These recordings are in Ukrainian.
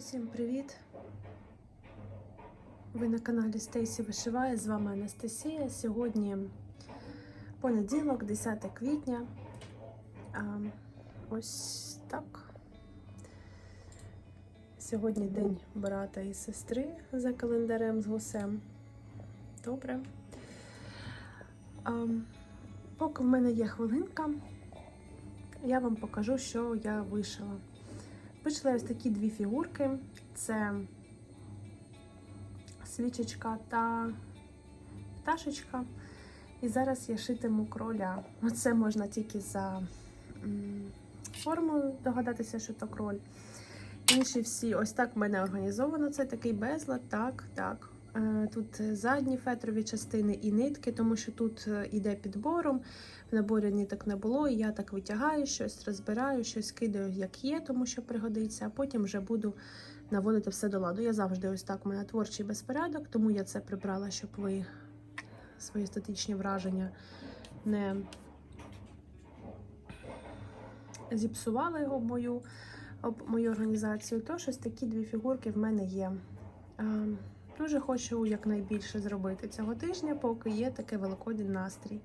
Усім привіт! Ви на каналі Стейсі Вишиває. З вами Анастасія. Сьогодні понеділок, 10 квітня. А, ось так. Сьогодні день брата і сестри за календарем з гусем. Добре. А, поки в мене є хвилинка, я вам покажу, що я вишила. Вийшли ось такі дві фігурки: це свічечка та пташечка. І зараз я шитиму кроля. Оце можна тільки за формою догадатися, що то кроль. Інші всі, ось так в мене організовано. Це такий безлад, так, так. Е, Тут задні фетрові частини і нитки, тому що тут е, іде підбором. В наборі ниток не було, і я так витягаю щось, розбираю, щось кидаю, як є, тому що пригодиться, а потім вже буду наводити все до ладу. Я завжди ось так, у мене творчий безпорядок, тому я це прибрала, щоб ви свої естетичні враження не зіпсували його мою, мою організацію. Тож ось такі дві фігурки в мене є. Дуже хочу якнайбільше зробити цього тижня, поки є такий великодень настрій.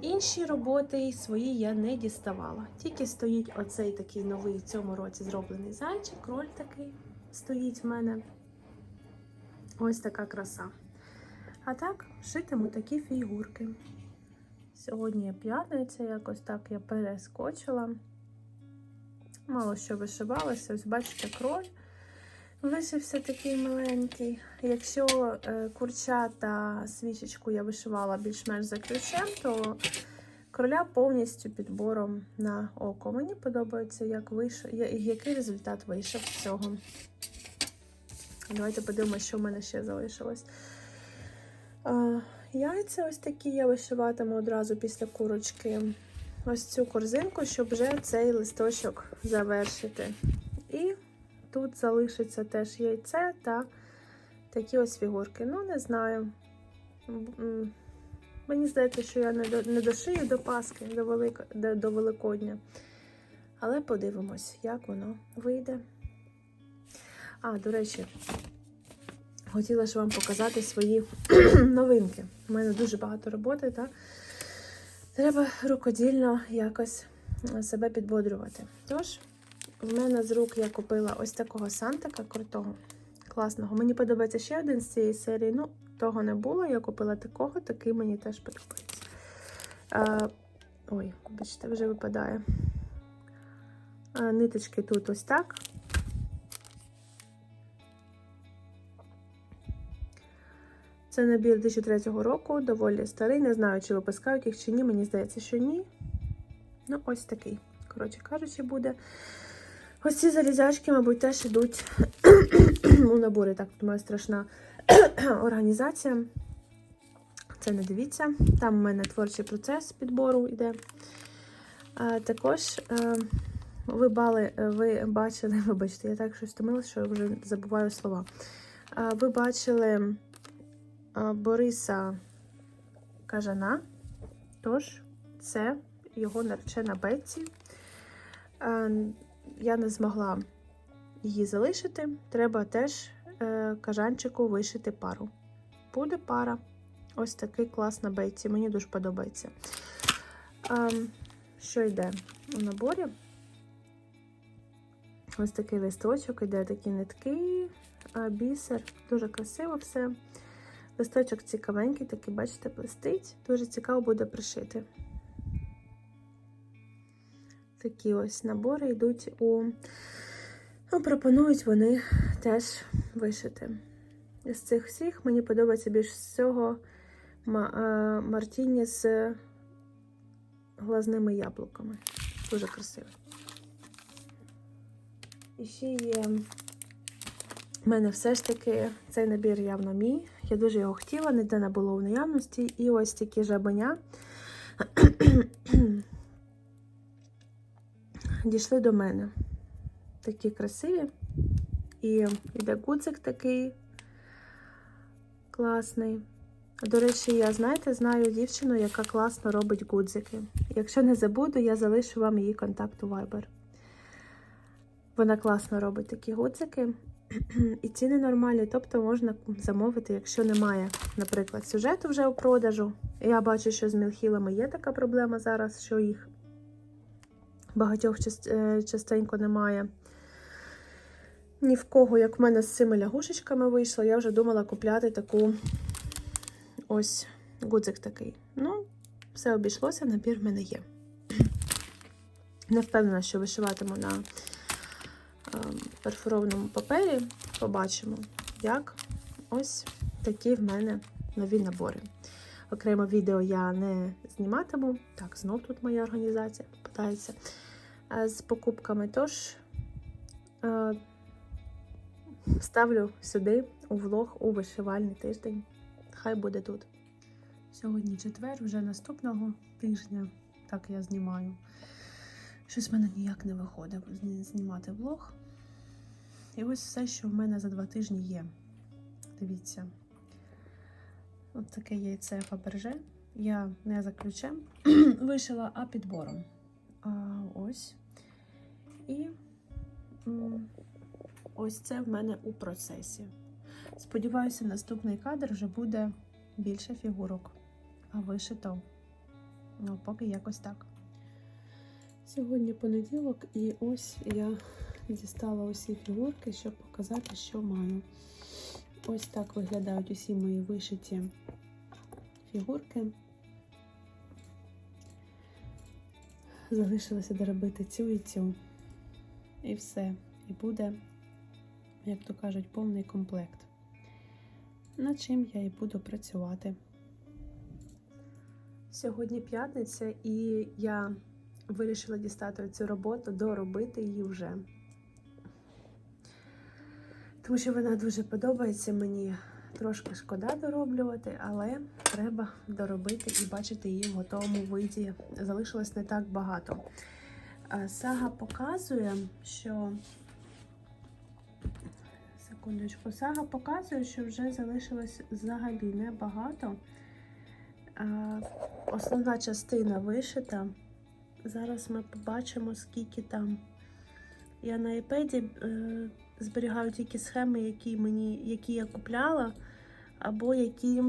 Інші роботи свої я не діставала. Тільки стоїть оцей такий новий цьому році зроблений зайчик, кроль такий стоїть в мене. Ось така краса. А так, шитиму такі фігурки. Сьогодні п'ятниця, якось так я перескочила. Мало що вишивалося. Ось бачите, кроль. Вишився такий маленький. Якщо е, курча та свічечку я вишивала більш-менш за ключем, то кроля повністю підбором на око. Мені подобається, як я- який результат вийшов з цього. Давайте подивимося, що в мене ще залишилось. Е, яйця ось такі я вишиватиму одразу після курочки. Ось цю корзинку, щоб вже цей листочок завершити. Тут залишиться теж яйце та такі ось фігурки. Ну, не знаю. Мені здається, що я не, до, не дошию до Пасхи, до, Велик... до, Великодня. Але подивимось, як воно вийде. А, до речі, хотіла ж вам показати свої новинки. У мене дуже багато роботи, та треба рукодільно якось себе підбодрювати. Тож. В мене з рук я купила ось такого сантика крутого, класного. Мені подобається ще один з цієї серії. Ну, того не було. Я купила такого, такий мені теж подобається. А, ой, бачите, вже випадає. А, ниточки тут ось так. Це набір 2003 року, доволі старий. Не знаю, чи випускають їх чи ні. Мені здається, що ні. Ну, ось такий, коротше кажучи, буде. Ось ці залізячки, мабуть, теж йдуть у наборі. Так, тут моя страшна організація. Це не дивіться. Там у мене творчий процес підбору йде. А, також а, ви бали, ви бачили, вибачте, я так щось втомилася, що вже забуваю слова. А, ви бачили а, Бориса Кажана, тож це його наречена Бетці. Я не змогла її залишити. Треба теж е, кажанчику вишити пару. Буде пара. Ось такий класна бейці. Мені дуже подобається. Е, що йде у наборі? Ось такий листочок, іде такі нитки, е, бісер. Дуже красиво все. Листочок цікавенький, такий, бачите, блистить. Дуже цікаво буде пришити. Такі ось набори йдуть у. Ну, пропонують вони теж вишити. З цих всіх мені подобається більш всього Мартіні з глазними яблуками. Дуже красиво. І ще є в мене все ж таки цей набір явно мій. Я дуже його хотіла, ніде не було в наявності. І ось такі жабеня. Дійшли до мене. Такі красиві. І йде гудзик такий класний. До речі, я, знаєте, знаю дівчину, яка класно робить гудзики. Якщо не забуду, я залишу вам її контакт у Viber. Вона класно робить такі гудзики. І ціни нормальні, тобто можна замовити, якщо немає, наприклад, сюжету вже у продажу. Я бачу, що з мілхілами є така проблема зараз, що їх багатьох е, частенько немає. Ні в кого, як в мене з цими лягушечками вийшло, я вже думала купляти таку ось гудзик такий. Ну, все обійшлося, набір в мене є. Не впевнена, що вишиватиму на е, перфорованому папері. Побачимо, як ось такі в мене нові набори. Окремо відео я не зніматиму. Так, знов тут моя організація попитається з покупками. Тож е, ставлю сюди у влог у вишивальний тиждень. Хай буде тут. Сьогодні четвер, вже наступного тижня. Так я знімаю. Щось в мене ніяк не виходить знімати влог. І ось все, що в мене за два тижні є. Дивіться. От таке яйце Фаберже. Я не за ключем вишила, а підбором. А, ось. І ось це в мене у процесі. Сподіваюся, наступний кадр вже буде більше фігурок, а вишито. Ну, поки якось так. Сьогодні понеділок, і ось я дістала усі фігурки, щоб показати, що маю. Ось так виглядають усі мої вишиті фігурки. Залишилося доробити цю і цю. І все. І буде, як то кажуть, повний комплект. Над чим я і буду працювати. Сьогодні п'ятниця, і я вирішила дістати цю роботу, доробити її вже. Тому що вона дуже подобається мені. Трошки шкода дороблювати, але треба доробити і бачити її в готовому виді. Залишилось не так багато. Е, Сага показує, що. Секундочку, сага показує, що вже залишилось взагалі небагато. Е, Основна частина вишита. Зараз ми побачимо, скільки там. Я на iPad е, зберігаю тільки схеми, які, мені, які я купляла, або які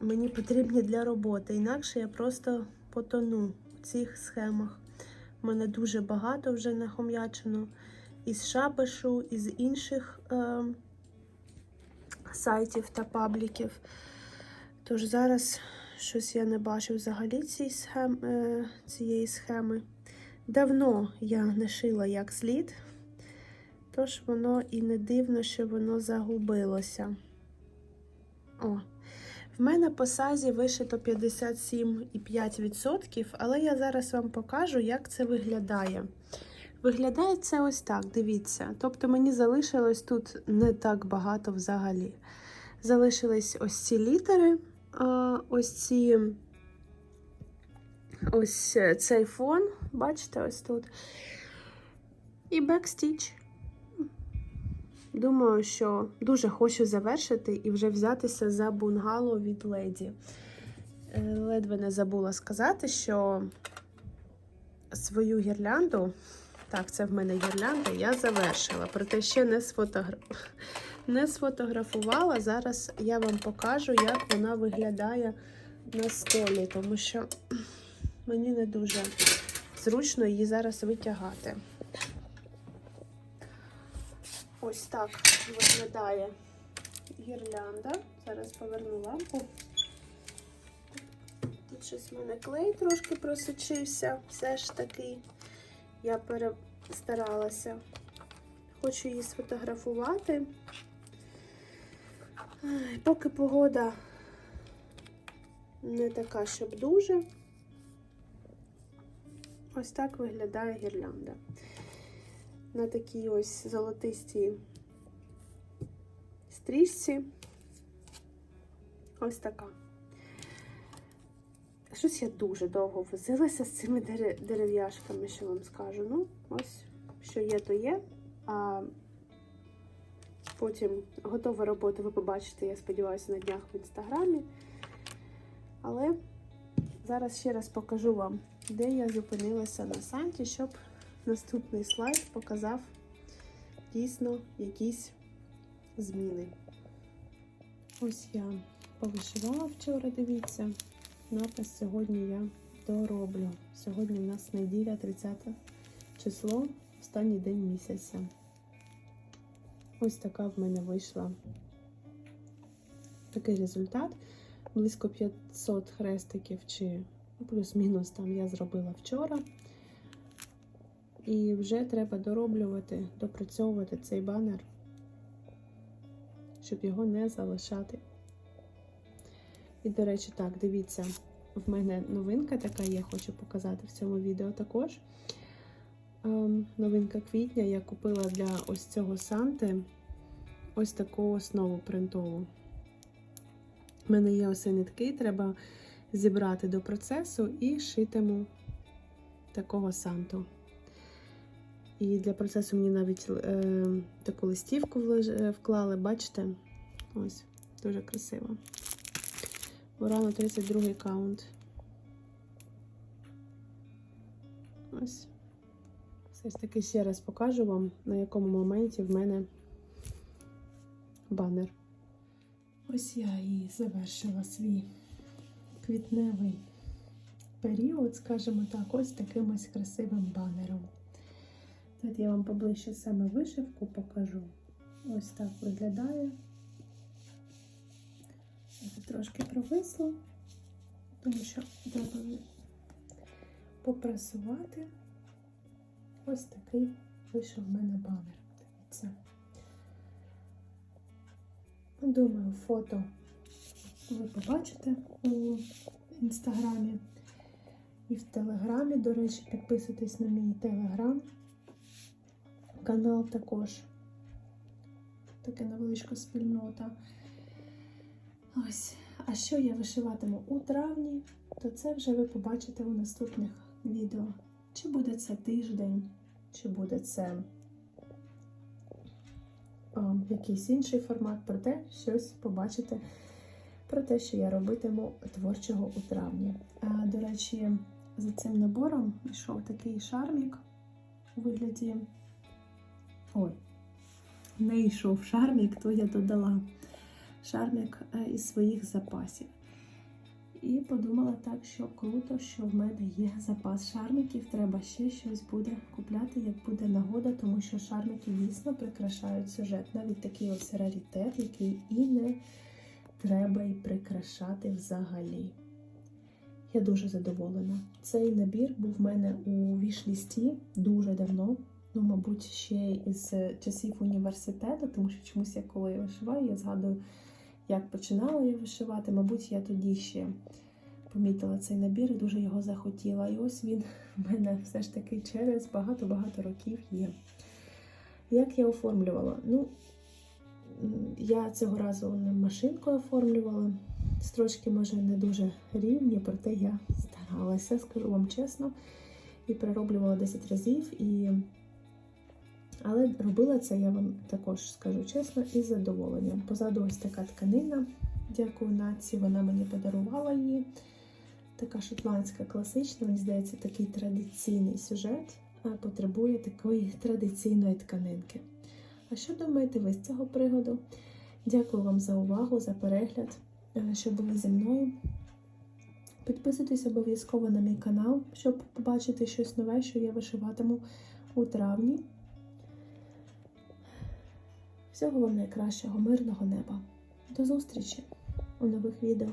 мені потрібні для роботи. Інакше я просто потону в цих схемах. У мене дуже багато вже нахом'ячено із шапишу, із інших е, сайтів та пабліків. Тож зараз щось я не бачу взагалі цієї схем, е, цієї схеми. Давно я не шила як слід, тож воно і не дивно, що воно загубилося. О, в мене по сазі вишито 57,5%, але я зараз вам покажу, як це виглядає. Виглядає це ось так, дивіться. Тобто мені залишилось тут не так багато взагалі. Залишились ось ці літери, ось ці ось цей фон, бачите, ось тут. І бекстіч. Думаю, що дуже хочу завершити і вже взятися за бунгало від леді. Е, Ледве не забула сказати, що свою гірлянду, так, це в мене гірлянда, я завершила, проте ще не, сфотогра... не сфотографувала. Зараз я вам покажу, як вона виглядає на столі, тому що мені не дуже зручно її зараз витягати. Ось так виглядає гірлянда. Зараз поверну лампу. Тут щось в мене клей трошки просочився. Все ж таки я перестаралася. Хочу її сфотографувати. Поки погода не така, щоб дуже. Ось так виглядає гірлянда. На такій ось золотистій стрічці. Ось така. Щось я дуже довго возилася з цими дерев'яшками, що вам скажу. Ну, ось, що є, то є. А потім готова робота ви побачите, я сподіваюся, на днях в інстаграмі. Але зараз ще раз покажу вам, де я зупинилася на санті, щоб наступний слайд показав, дійсно якісь зміни. Ось я повишивала вчора, дивіться. Напис сьогодні я дороблю. Сьогодні в нас неділя, 30 число, останній день місяця. Ось така в мене вийшла такий результат. Близько 500 хрестиків чи ну, плюс-мінус там я зробила вчора. І вже треба дороблювати, допрацьовувати цей банер, щоб його не залишати. І, до речі, так, дивіться, в мене новинка така є, хочу показати в цьому відео також. Ем, новинка квітня я купила для ось цього Санти ось таку основу принтову. У мене є ось нитки, треба зібрати до процесу і шитиму такого Санту. І для процесу мені навіть е, таку листівку е, вклали, бачите? Ось, дуже красиво. Урано 32 каунт. Ось. Все ж таки ще раз покажу вам, на якому моменті в мене банер. Ось я і завершила свій квітневий період, скажімо так, ось таким ось красивим банером. Тут я вам поближче саме вишивку покажу. Ось так виглядає. Це трошки провисло, тому що треба попрасувати. Ось такий вийшов в мене банер. Дивіться. Думаю, фото ви побачите у інстаграмі і в телеграмі. До речі, підписуйтесь на мій телеграм канал також. Така невеличка спільнота. Ось. А що я вишиватиму у травні, то це вже ви побачите у наступних відео. Чи буде це тиждень, чи буде це а, якийсь інший формат, проте щось побачите про те, що я робитиму творчого у травні. А, до речі, за цим набором йшов такий шармік у вигляді. Ой, не йшов шармік, то я додала шармік е, із своїх запасів. І подумала так, що круто, що в мене є запас шарміків. Треба ще щось буде купляти, як буде нагода, тому що шармики дійсно прикрашають сюжет. Навіть такий ось раритет, який і не треба й прикрашати взагалі. Я дуже задоволена. Цей набір був в мене у вішлісті дуже давно. Ну, мабуть, ще із часів університету, тому що чомусь я коли я вишиваю, я згадую, як починала я вишивати. Мабуть, я тоді ще помітила цей набір і дуже його захотіла. І ось він в мене все ж таки через багато-багато років є. Як я оформлювала? Ну, я цього разу машинкою оформлювала. Строчки, може, не дуже рівні, проте я старалася, скажу вам чесно, і перероблювала 10 разів. І... Але робила це, я вам також скажу чесно, із задоволенням. Позаду ось така тканина. Дякую наці, вона мені подарувала її. Така шотландська класична, мені здається, такий традиційний сюжет потребує такої традиційної тканинки. А що думаєте ви з цього пригоду? Дякую вам за увагу, за перегляд, що були зі мною. Підписуйтесь обов'язково на мій канал, щоб побачити щось нове, що я вишиватиму у травні. Всього вам найкращого, мирного неба. До зустрічі у нових відео.